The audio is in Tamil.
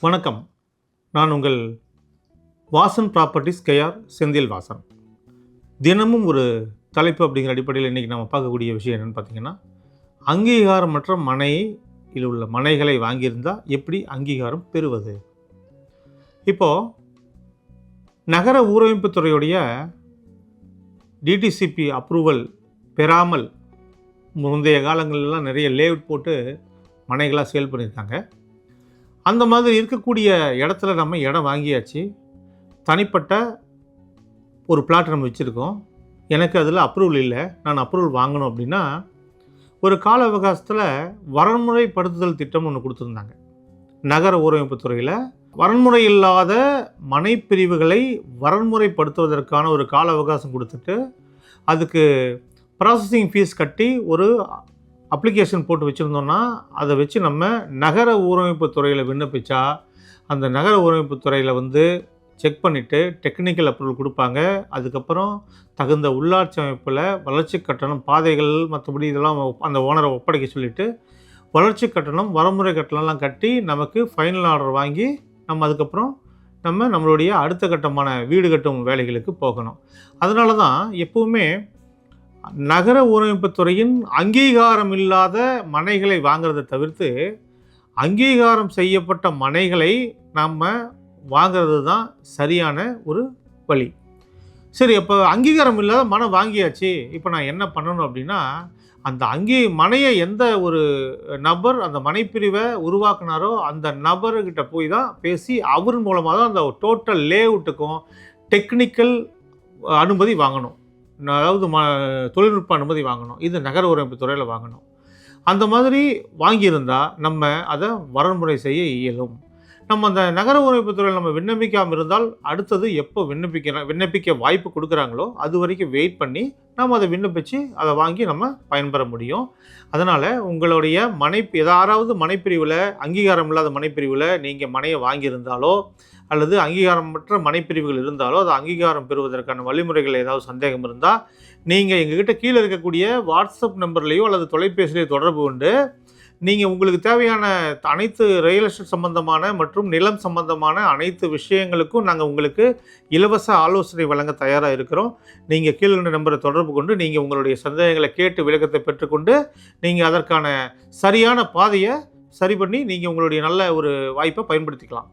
வணக்கம். நான் உங்கள் வாசன் ப்ராப்பர்ட்டிஸ் கேஆர் செந்தில் வாசன். தினமும் ஒரு தலைப்பு அப்படிங்கிற அடிப்படையில் இன்றைக்கி நம்ம பார்க்கக்கூடிய விஷயம் என்னென்னு பார்த்தீங்கன்னா அங்கீகாரமற்ற மனையில் உள்ள மனைகளை வாங்கியிருந்தால் எப்படி அங்கீகாரம் பெறுவது? இப்போது நகர ஊரமைப்புத் துறையுடைய டிடிசிபி அப்ரூவல் பெறாமல் முந்தைய காலங்கள்லாம் நிறைய லேவுட் போட்டு மனைகளாக சேல் பண்ணியிருக்காங்க. அந்த மாதிரி இருக்கக்கூடிய இடத்துல நம்ம இடம் வாங்கியாச்சு. தனிப்பட்ட ஒரு பிளாட் நம்ம வச்சுருக்கோம். எனக்கு அதில் அப்ரூவல் இல்லை. நான் அப்ரூவல் வாங்கணும் அப்படின்னா ஒரு கால அவகாசத்தில் வரன்முறைப்படுத்துதல் திட்டம் ஒன்று கொடுத்துருந்தாங்க. நகர ஊரமைப்பு துறையில் வரன்முறை இல்லாத மனைப்பிரிவுகளை வரன்முறைப்படுத்துவதற்கான ஒரு கால அவகாசம் கொடுத்துட்டு அதுக்கு ப்ராசஸிங் ஃபீஸ் கட்டி ஒரு அப்ளிகேஷன் போட்டு வச்சுருந்தோன்னா அதை வச்சு நம்ம நகர ஊரமைப்பு துறையில் விண்ணப்பிச்சா அந்த நகர ஊரமைப்பு துறையில் வந்து செக் பண்ணிவிட்டு டெக்னிக்கல் அப்ரூவல் கொடுப்பாங்க. அதுக்கப்புறம் தகுந்த உள்ளாட்சி அமைப்பில் வளர்ச்சி கட்டணம் பாதைகள் மற்றபடி இதெல்லாம் அந்த ஓனரை ஒப்படைக்க சொல்லிவிட்டு வளர்ச்சி கட்டணம் வரமுறை கட்டணம்லாம் கட்டி நமக்கு ஃபைனல் ஆர்டர் வாங்கி நம்ம அதுக்கப்புறம் நம்ம நம்மளுடைய அடுத்த கட்டமான வீடு கட்டும் வேலைகளுக்கு போகணும். அதனால தான் எப்போவுமே நகர ஊரமைப்புத் துறையின் அங்கீகாரம் இல்லாத மனைகளை வாங்குறதை தவிர்த்து அங்கீகாரம் செய்யப்பட்ட மனைகளை நாம் வாங்கிறது தான் சரியான ஒரு வழி. சரி அப்போ அங்கீகாரம் இல்லாத மனை வாங்கியாச்சு. இப்போ நான் என்ன பண்ணணும் அப்படின்னா அந்த அங்கீ மனையை எந்த ஒரு நபர் அந்த மனைப்பிரிவை உருவாக்குனாரோ அந்த நபர்கிட்ட போய் தான் பேசி அவர் மூலமாக தான் அந்த டோட்டல் லேஅவுட்டுக்கும் டெக்னிக்கல் அனுமதி வாங்கணும். அதாவது ம தொழில்நுட்ப அனுமதி வாங்கணும். இது நகர உரமைப்பு துறையில் வாங்கணும். அந்த மாதிரி வாங்கியிருந்தால் நம்ம அதை வரன்முறை செய்ய இயலும். நம்ம அந்த நகர உரமைப்பு துறையில் நம்ம விண்ணப்பிக்காமல் இருந்தால் அடுத்தது எப்போ விண்ணப்பிக்கிற விண்ணப்பிக்க வாய்ப்பு கொடுக்குறாங்களோ அது வரைக்கும் வெயிட் பண்ணி நம்ம அதை விண்ணப்பித்து அதை வாங்கி நம்ம பயன்பெற முடியும். அதனால் உங்களுடைய மனை ஏதாவது மனைப்பிரிவில் அங்கீகாரம் இல்லாத மனைப்பிரிவில் நீங்கள் மனையை வாங்கியிருந்தாலோ அல்லது அங்கீகாரமற்ற மனைப்பிரிவுகள் இருந்தாலோ அது அங்கீகாரம் பெறுவதற்கான வழிமுறைகள் ஏதாவது சந்தேகம் இருந்தால் நீங்கள் எங்ககிட்ட கீழே இருக்கக்கூடிய வாட்ஸ்அப் நம்பர்லேயோ அல்லது தொலைபேசியிலையோ தொடர்பு கொண்டு நீங்கள் உங்களுக்கு தேவையான அனைத்து ரியல் எஸ்டேட் சம்பந்தமான மற்றும் நிலம் சம்பந்தமான அனைத்து விஷயங்களுக்கும் நாங்கள் உங்களுக்கு இலவச ஆலோசனை வழங்க தயாராக இருக்கிறோம். நீங்கள் கீழ்கண்ட நம்பரை தொடர்பு கொண்டு நீங்கள் உங்களுடைய சந்தேகங்களை கேட்டு விளக்கத்தை பெற்றுக்கொண்டு நீங்கள் அதற்கான சரியான பாதையை சரி பண்ணி நீங்கள் உங்களுடைய நல்ல ஒரு வாய்ப்பை பயன்படுத்திக்கலாம்.